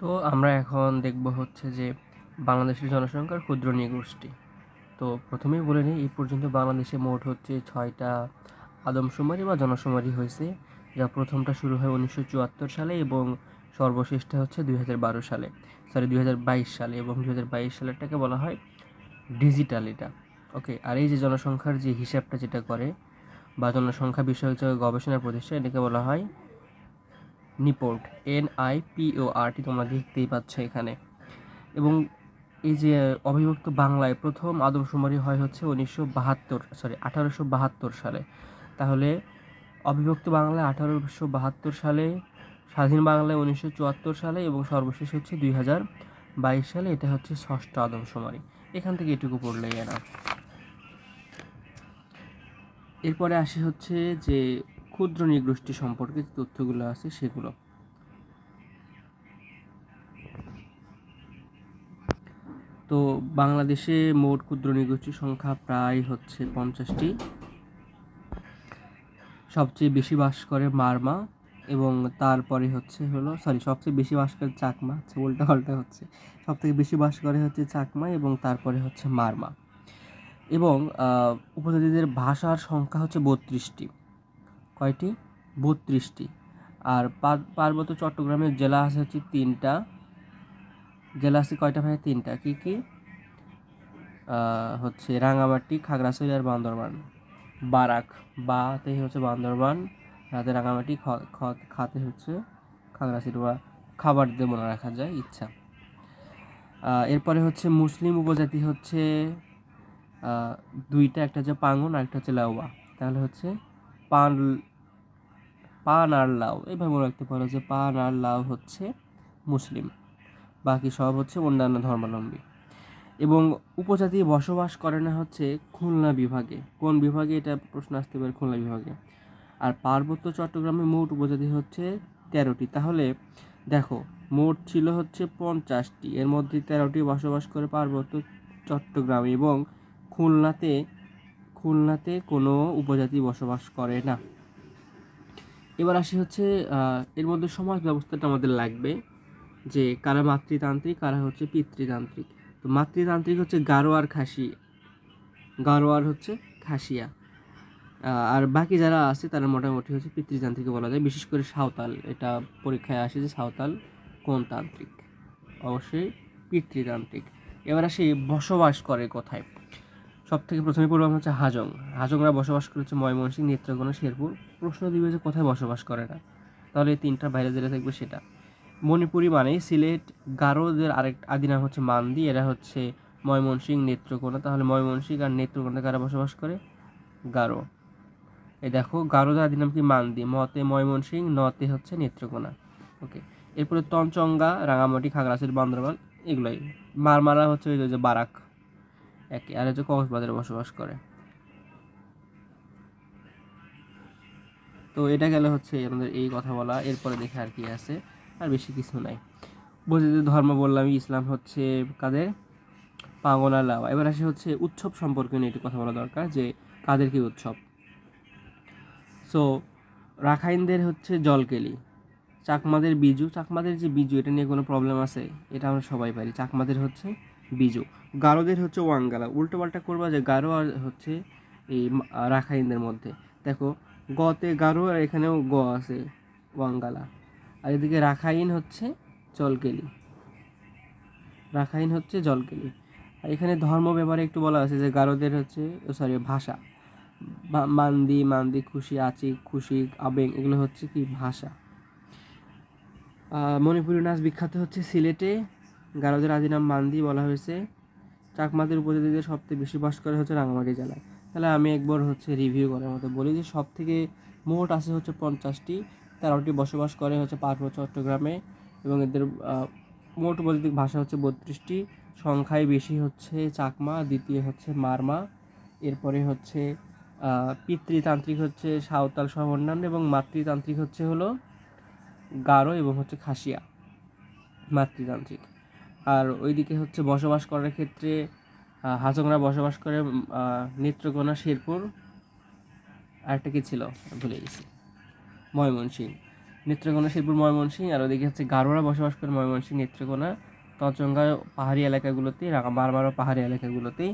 তো আমরা এখন দেখব হচ্ছে যে বাংলাদেশের জনসংখ্যার ক্ষুদ্র নৃগোষ্ঠী। তো প্রথমেই বলে নিই, এই পর্যন্ত বাংলাদেশে মোট হচ্ছে ছয়টা আদমশুমারি বা জনশুমারি হয়েছে, যা প্রথমটা শুরু হয় উনিশশো চুয়াত্তর সালে এবং সর্বশেষটা হচ্ছে দুই হাজার বারো সালে সরি দুই হাজার বাইশ সালে এবং দুই হাজার বাইশ সালেরটাকে বলা হয় ডিজিটাল এটা। ওকে আর এই যে জনসংখ্যার যে হিসাবটা যেটা করে বা জনসংখ্যা বিষয়ক যে গবেষণা প্রতিষ্ঠান, এটাকে বলা হয় NIPORT, N I P O R T তোমরা দেখতেই পাচ্ছ এখানে। এবং এই যে অবিভক্ত বাংলায় প্রথম আদমশুমারি হয় হচ্ছে উনিশশো বাহাত্তর সরি আঠারোশো বাহাত্তর সালে। তাহলে অবিভক্ত বাংলায় আঠারোশো বাহাত্তর সালে, স্বাধীন বাংলায় উনিশশো চুয়াত্তর সালে এবং সর্বশেষ হচ্ছে দুই হাজার বাইশ সালে, এটা হচ্ছে ষষ্ঠ আদমশুমারি। এখান থেকে এটুকু পড়লেই এনা এরপরে আসি হচ্ছে যে ক্ষুদ্র নৃগোষ্ঠী সম্পর্কে যে তথ্যগুলো আছে সেগুলো। তো বাংলাদেশে মোট ক্ষুদ্র নৃগোষ্ঠীর সংখ্যা প্রায় হচ্ছে পঞ্চাশটি। সবচেয়ে বেশি বাস করে মারমা এবং তারপরে হচ্ছে হলো সরি সবচেয়ে বেশি বাস করে চাকমা আচ্ছা উল্টা পাল্টা হচ্ছে। সব থেকে বেশি বাস করে হচ্ছে চাকমা এবং তারপরে হচ্ছে মারমা। এবং উপজাতিদের ভাষার সংখ্যা হচ্ছে বত্রিশটি। কয়টি? বত্রিশটি। আর পার্বত্য চট্টগ্রামের জেলা আছে হচ্ছে তিনটা। জেলা আছে কয়টা ভাই? তিনটা। কি কি? হচ্ছে রাঙামাটি খাগড়াছড়ি আর বান্দরবান। বারাক। বাতে হচ্ছে বান্দরবান, রাতে রাঙামাটি খাতে হচ্ছে খাগড়াছড়ি বা খাবার দিয়ে মনে রাখা যায়, ইচ্ছা। এরপরে হচ্ছে মুসলিম উপজাতি হচ্ছে দুইটা, একটা হচ্ছে পাঙ্গন আর একটা হচ্ছে লাউয়া। তাহলে হচ্ছে পান পান আর লাউ। এইভাবে মনে রাখতে পারো যে পান আর লাউ হচ্ছে মুসলিম। বাকি সব হচ্ছে অন্যান্য ধর্মাবলম্বী। এবং উপজাতি বসবাস করে না হচ্ছে খুলনা বিভাগে। কোন বিভাগে? এটা প্রশ্ন আসতে পারে খুলনা বিভাগে। আর পার্বত্য চট্টগ্রামে মোট উপজাতি হচ্ছে তেরোটি। তাহলে দেখো, মোট ছিল হচ্ছে পঞ্চাশটি। এর মধ্যে তেরোটি বসবাস করে পার্বত্য চট্টগ্রাম এবং খুলনাতে খুলনাতে কোনো উপজাতি বসবাস করে না। এবার আসি হচ্ছে এর মধ্যে সমাজ ব্যবস্থাটা আমাদের লাগবে, যে কারা মাতৃতান্ত্রিক, কারা হচ্ছে পিতৃতান্ত্রিক। তো মাতৃতান্ত্রিক হচ্ছে গারো আর খাসি, গারো আর হচ্ছে খাসিয়া। আর বাকি যারা আছে তারা মোটামুটি হচ্ছে পিতৃতান্ত্রিক বলা যায়, বিশেষ করে সাঁওতাল। এটা পরীক্ষায় আসে যে সাঁওতাল কোন তান্ত্রিক? অবশ্যই পিতৃতান্ত্রিক। এবার আসি বসবাস করে কোথায়? সব থেকে প্রথমে পড়লাম হচ্ছে হাজং। হাজংরা বসবাস করেছে ময়মনসিংহ, নেত্রকোনা, শেরপুর। প্রশ্ন দিবে যে কোথায় বসবাস করে না তাহলে এই তিনটার বাইরে যেটা থাকবে সেটা। মণিপুরি মানে সিলেট, গারোদের আরেক, আদি নাম হচ্ছে মান্দি, এরা হচ্ছে ময়মনসিংহ, নেত্রকোনা। তাহলে ময়মনসিংহ আর নেত্রকোনা কারা বসবাস করে? গারো। এই দেখো, গারোদের আদি নাম কি মান্দি? মতে ময়মনসিংহ, নতে হচ্ছে নেত্রকোনা। ওকে, এরপরে তঞ্চঙ্গা, রাঙামাটি, খাগড়াছড়ি, বান্দরবান, এগুলোই। মারমারা হচ্ছে ওই যে বারাক। একে, আর হচ্ছে কক্সবাজারে বসবাস করে। তো এটা গেলে হচ্ছে আমাদের এই কথা বলা, এরপরে দেখে আর কি আছে, আর বেশি কিছু নাই। বৈদিক ধর্ম বললাম, ইসলাম হচ্ছে কাদের? পাগনা লাওয়া। এবার আসে হচ্ছে উৎসব সম্পর্কে নিয়ে একটু কথা বলা দরকার, যে কাদের কি উৎসব? সো রাখাইনদের হচ্ছে জলকেলি। চাকমাদের বিজু, চাকমাদের যে বিজু, এটা নিয়ে কোনো প্রবলেম আছে? এটা আমরা সবাই পারি। চাকমাদের হচ্ছে বিজু। গারোদের হচ্ছে ওয়াঙ্গালা উল্টো পাল্টা করবা যে গারো আর হচ্ছে এই রাখাইনদের মধ্যে। দেখো, গতে গারো আর এখানেও গ আছে ওয়াঙ্গালা আর এদিকে রাখাইন হচ্ছে জলকেলি। রাখাইন হচ্ছে জলকেলি। আর এখানে ধর্ম ব্যাপারে একটু বলা আছে যে গারোদের হচ্ছে সরি ভাষা। মান্দি মান্দি, খুশি, আচিক খুশি আবেগ এগুলো হচ্ছে কি ভাষা। মণিপুরী নাচ বিখ্যাত হচ্ছে সিলেটে গারোদের আদি নাম মান্দি বলা হয়েছে। চাকমাদের উপজাতিদের সবথেকে বেশি বাস করে হচ্ছে রাঙামাটি জেলায় তাহলে আমি একবার হচ্ছে রিভিউ করার মতো বলি যে সব থেকে মোট আছে হচ্ছে পঞ্চাশটি। তেরোটি বসবাস করে হচ্ছে পার্বত্য চট্টগ্রামে এবং এদের মোট বৈদিক ভাষা হচ্ছে বত্রিশটি। সংখ্যায় বেশি হচ্ছে চাকমা, দ্বিতীয় হচ্ছে মারমা, এরপরে হচ্ছে পিতৃতান্ত্রিক হচ্ছে সাঁওতাল সহ অন্যান্য এবং মাতৃতান্ত্রিক হচ্ছে হলো গারো এবং হচ্ছে খাসিয়া মাতৃতান্ত্রিক। আর ওইদিকে হচ্ছে বসবাস করার ক্ষেত্রে হাজংরা বসবাস করে নেত্রকোনা, শেরপুর। আরেকটা কি ছিল? ভুলে গেছি। ময়মনসিংহ। নেত্রকোনা, শেরপুর, ময়মনসিংহ। আর ওদিকে হচ্ছে গারোরা বসবাস করে ময়মনসিংহ, নেত্রকোনা। তচঙ্গা পাহাড়ি এলাকাগুলোতে বারবারও পাহাড়ি এলাকাগুলোতেই।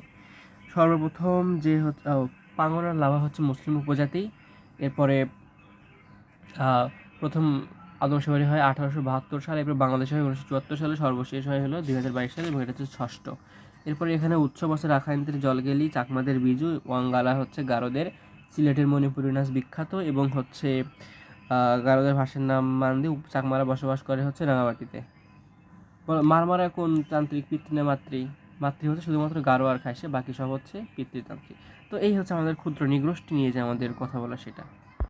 সর্বপ্রথম যে হচ্ছে পাঙ্গনার লাভা হচ্ছে মুসলিম উপজাতি। এরপরে প্রথম আদমশুমারি হয় আঠারোশো বাহাত্তর সালে, এরপর বাংলাদেশ হয় উনিশশো চুয়াত্তর সালে, সর্বশেষ হয় হলো দুই হাজার বাইশ সালে, এবং এটা হচ্ছে ষষ্ঠ। এরপরে এখানে উৎসব আছে রাখাইনদের জলগেলি, চাকমাদের বিজু, ওয়াঙ্গালা হচ্ছে গারোদের, সিলেটের মণিপুরী নাচ বিখ্যাত, এবং হচ্ছে গারোদের ভাষার নাম মান্দি চাকমারা বসবাস করে হচ্ছে রাঙামাটিতে। মারমারা কোন তান্ত্রিক পিতৃ না মাতৃ? মাতৃ হচ্ছে শুধুমাত্র গারো আর খাইছে বাকি সব হচ্ছে পিতৃতান্ত্রিক। তো এই হচ্ছে আমাদের ক্ষুদ্র নিগোষ্ঠী নিয়ে যে আমাদের কথা বলা সেটা।